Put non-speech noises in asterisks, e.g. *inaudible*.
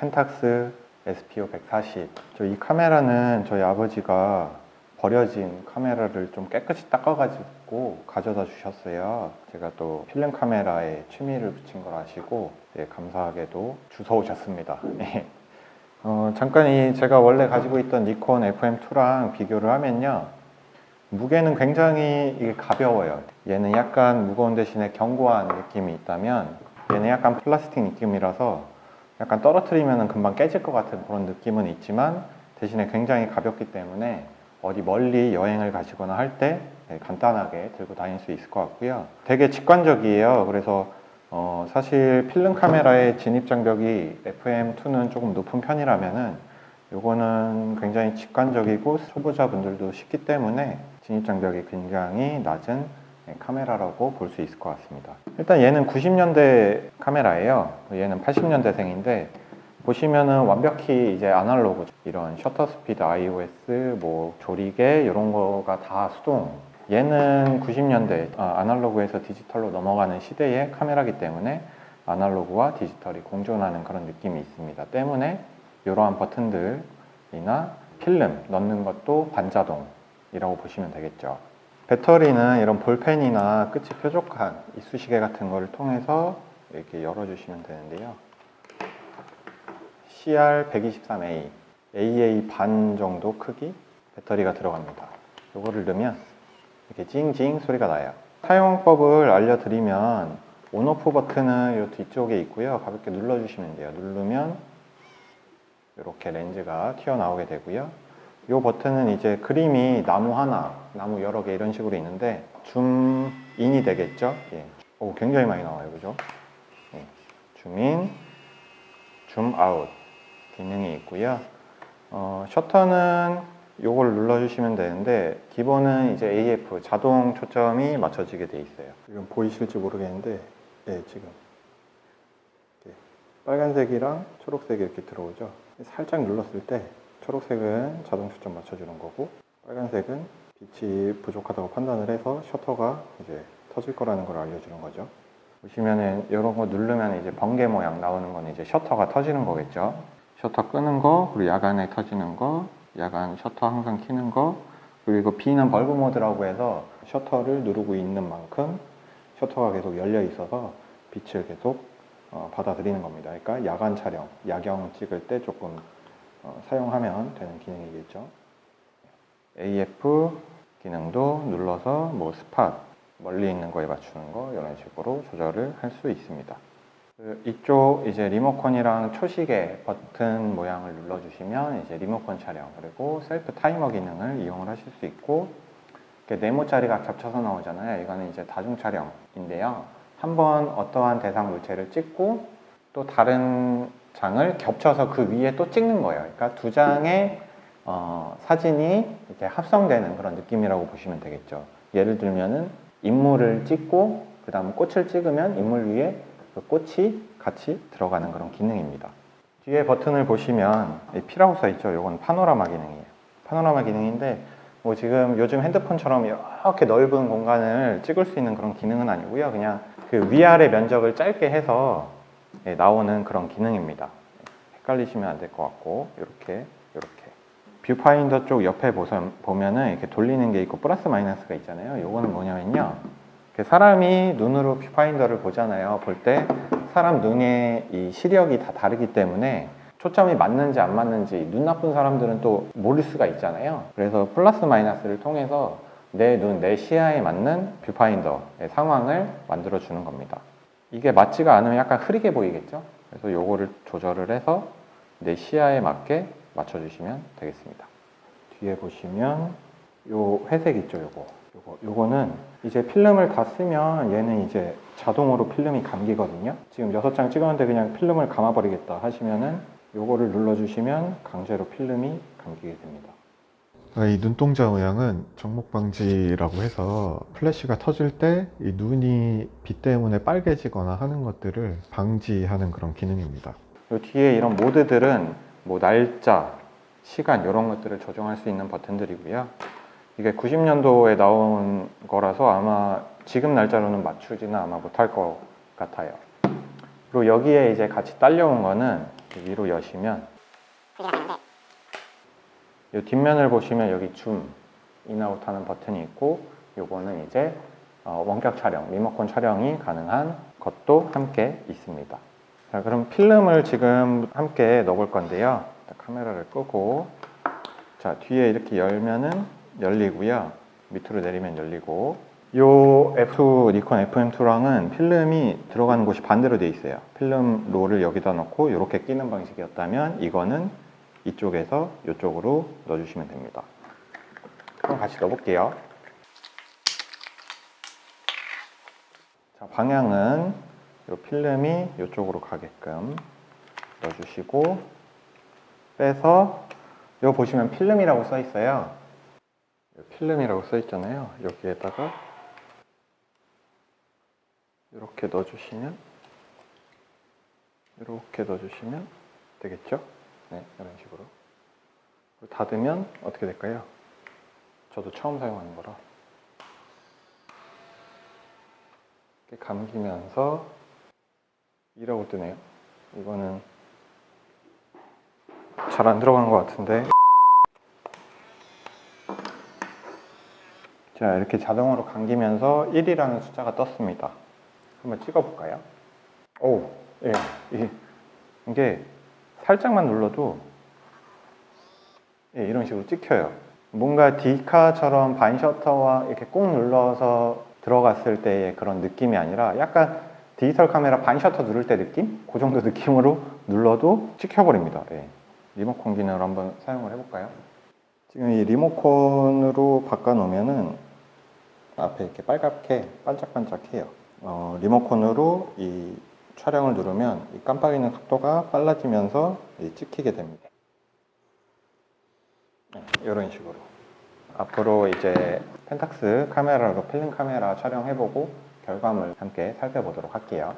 펜탁스 SPO 140. 저 이 카메라는 저희 아버지가 버려진 카메라를 좀 깨끗이 닦아가지고 가져다 주셨어요. 제가 또 필름 카메라에 취미를 붙인 걸 아시고 예, 감사하게도 주워 오셨습니다. *laughs* 예. 어, 잠깐 이 제가 원래 가지고 있던 니콘 FM2랑 비교를 하면요. 무게는 굉장히 이게 가벼워요. 얘는 약간 무거운 대신에 견고한 느낌이 있다면 얘는 약간 플라스틱 느낌이라서 약간 떨어뜨리면 금방 깨질 것 같은 그런 느낌은 있지만 대신에 굉장히 가볍기 때문에 어디 멀리 여행을 가시거나 할 때 간단하게 들고 다닐 수 있을 것 같고요. 되게 직관적이에요. 그래서 어, 사실 필름 카메라의 진입 장벽이 FM2는 조금 높은 편이라면은 요거는 굉장히 직관적이고 초보자분들도 쉽기 때문에 진입 장벽이 굉장히 낮은 네, 카메라라고 볼 수 있을 것 같습니다. 일단 얘는 90년대 카메라예요. 얘는 80년대생인데 보시면은 완벽히 이제 아날로그 이런 셔터 스피드, iOS, 뭐 조리개 이런 거가 다 수동. 얘는 90년대 아, 아날로그에서 디지털로 넘어가는 시대의 카메라기 때문에 아날로그와 디지털이 공존하는 그런 느낌이 있습니다. 때문에 이러한 버튼들이나 필름 넣는 것도 반자동이라고 보시면 되겠죠. 배터리는 이런 볼펜이나 끝이 뾰족한 이쑤시개 같은 거를 통해서 이렇게 열어주시면 되는데요. CR123A, AA 반 정도 크기 배터리가 들어갑니다. 이거를 넣으면 이렇게 징징 소리가 나요. 사용법을 알려드리면 온오프 버튼은 이 뒤쪽에 있고요. 가볍게 눌러주시면 돼요. 누르면 이렇게 렌즈가 튀어나오게 되고요. 이 버튼은 이제 그림이 나무 하나, 나무 여러 개 이런 식으로 있는데 줌인이 되겠죠? 예. 오, 굉장히 많이 나와요, 그죠? 예. 줌인, 줌아웃 기능이 있고요. 어, 셔터는 요걸 눌러주시면 되는데 기본은 이제 AF 자동 초점이 맞춰지게 돼 있어요. 지금 보이실지 모르겠는데, 예, 지금 이렇게 빨간색이랑 초록색이 이렇게 들어오죠. 살짝 눌렀을 때 초록색은 자동 초점 맞춰주는 거고 빨간색은 빛이 부족하다고 판단을 해서 셔터가 이제 터질 거라는 걸 알려주는 거죠. 보시면은 이런 거 누르면 이제 번개 모양 나오는 건 이제 셔터가 터지는 거겠죠. 셔터 끄는 거, 그리고 야간에 터지는 거, 야간 셔터 항상 켜는 거, 그리고 비는 벌브 모드라고 해서 셔터를 누르고 있는 만큼 셔터가 계속 열려 있어서 빛을 계속 어, 받아들이는 겁니다. 그러니까 야간 촬영, 야경 찍을 때 조금 어, 사용하면 되는 기능이겠죠. AF 기능도 눌러서 뭐 스팟, 멀리 있는 거에 맞추는 거 이런 식으로 조절을 할 수 있습니다. 그 이쪽 이제 리모컨이랑 초시계 버튼 모양을 눌러주시면 이제 리모컨 촬영 그리고 셀프 타이머 기능을 이용을 하실 수 있고 이렇게 네모 자리가 겹쳐서 나오잖아요. 이거는 이제 다중 촬영인데요. 한번 어떠한 대상 물체를 찍고 또 다른 장을 겹쳐서 그 위에 또 찍는 거예요. 그러니까 두 장의 어, 사진이 이렇게 합성되는 그런 느낌이라고 보시면 되겠죠. 예를 들면은 인물을 찍고 그 다음 꽃을 찍으면 인물 위에 그 꽃이 같이 들어가는 그런 기능입니다. 뒤에 버튼을 보시면 써 있죠. 이건 파노라마 기능이에요. 파노라마 기능인데 뭐 지금 요즘 핸드폰처럼 이렇게 넓은 공간을 찍을 수 있는 그런 기능은 아니고요. 그냥 그 위아래 면적을 짧게 해서 예, 나오는 그런 기능입니다. 헷갈리시면 안 될 것 같고 이렇게 이렇게 뷰파인더 쪽 옆에 보면은 이렇게 돌리는 게 있고 플러스 마이너스가 있잖아요. 요거는 뭐냐면요. 사람이 눈으로 뷰파인더를 보잖아요. 볼 때 사람 눈의 이 시력이 다 다르기 때문에 초점이 맞는지 안 맞는지 눈 나쁜 사람들은 또 모를 수가 있잖아요. 그래서 플러스 마이너스를 통해서 내 눈, 내 시야에 맞는 뷰파인더의 상황을 만들어 주는 겁니다. 이게 맞지가 않으면 약간 흐리게 보이겠죠? 그래서 요거를 조절을 해서 내 시야에 맞게 맞춰주시면 되겠습니다. 뒤에 보시면 요 회색 있죠, 요거. 요거 요거는 이제 필름을 다 쓰면 얘는 이제 자동으로 필름이 감기거든요. 지금 여섯 장 찍었는데 그냥 필름을 감아버리겠다 하시면은 요거를 눌러주시면 강제로 필름이 감기게 됩니다. 아, 이 눈동자 모양은 정목 방지라고 해서 플래시가 터질 때 이 눈이 빛 때문에 빨개지거나 하는 것들을 방지하는 그런 기능입니다. 요 뒤에 이런 모드들은 뭐 날짜, 시간 이런 것들을 조정할 수 있는 버튼들이고요. 이게 90년도에 나온 거라서 아마 지금 날짜로는 맞추지는 아마 못할 것 같아요. 그리고 여기에 이제 같이 딸려온 거는 위로 여시면 이 뒷면을 보시면 여기 줌, 인아웃 하는 버튼이 있고 요거는 이제 어, 원격 촬영, 리모컨 촬영이 가능한 것도 함께 있습니다. 자, 그럼 필름을 지금 함께 넣어볼 건데요. 자, 카메라를 끄고 자, 뒤에 이렇게 열면은 열리고요. 밑으로 내리면 열리고 요 F 니콘 FM2랑은 필름이 들어가는 곳이 반대로 돼 있어요. 필름 롤을 여기다 넣고 이렇게 끼는 방식이었다면 이거는 이쪽에서 이쪽으로 넣어주시면 됩니다. 그럼 같이 넣어볼게요. 자, 방향은 이 필름이 이쪽으로 가게끔 넣어주시고 빼서 이거 보시면 필름이라고 써 있어요. 필름이라고 써 있잖아요. 여기에다가 이렇게 넣어주시면 이렇게 넣어주시면 되겠죠? 네, 이런 식으로. 그리고 닫으면 어떻게 될까요? 저도 처음 사용하는 거라. 이렇게 감기면서 이라고 뜨네요. 이거는 잘 안 들어간 것 같은데. 자, 이렇게 자동으로 감기면서 1이라는 숫자가 떴습니다. 한번 찍어볼까요? 오, 예, 이- 이게 살짝만 눌러도 예, 이런 식으로 찍혀요. 뭔가 디카처럼 반셔터와 이렇게 꾹 눌러서 들어갔을 때의 그런 느낌이 아니라 약간 디지털 카메라 반셔터 누를 때 느낌? 그 정도 느낌으로 눌러도 찍혀버립니다. 예. 리모컨 기능을 한번 사용을 해볼까요? 지금 이 리모컨으로 바꿔놓으면은 앞에 이렇게 빨갛게 반짝반짝해요. 어, 리모컨으로 이 촬영을 누르면 이 깜빡이는 속도가 빨라지면서 이 찍히게 됩니다. 네, 이런 식으로. 앞으로 이제 펜탁스 카메라로 필름 카메라 촬영해보고 결과물 함께 살펴보도록 할게요.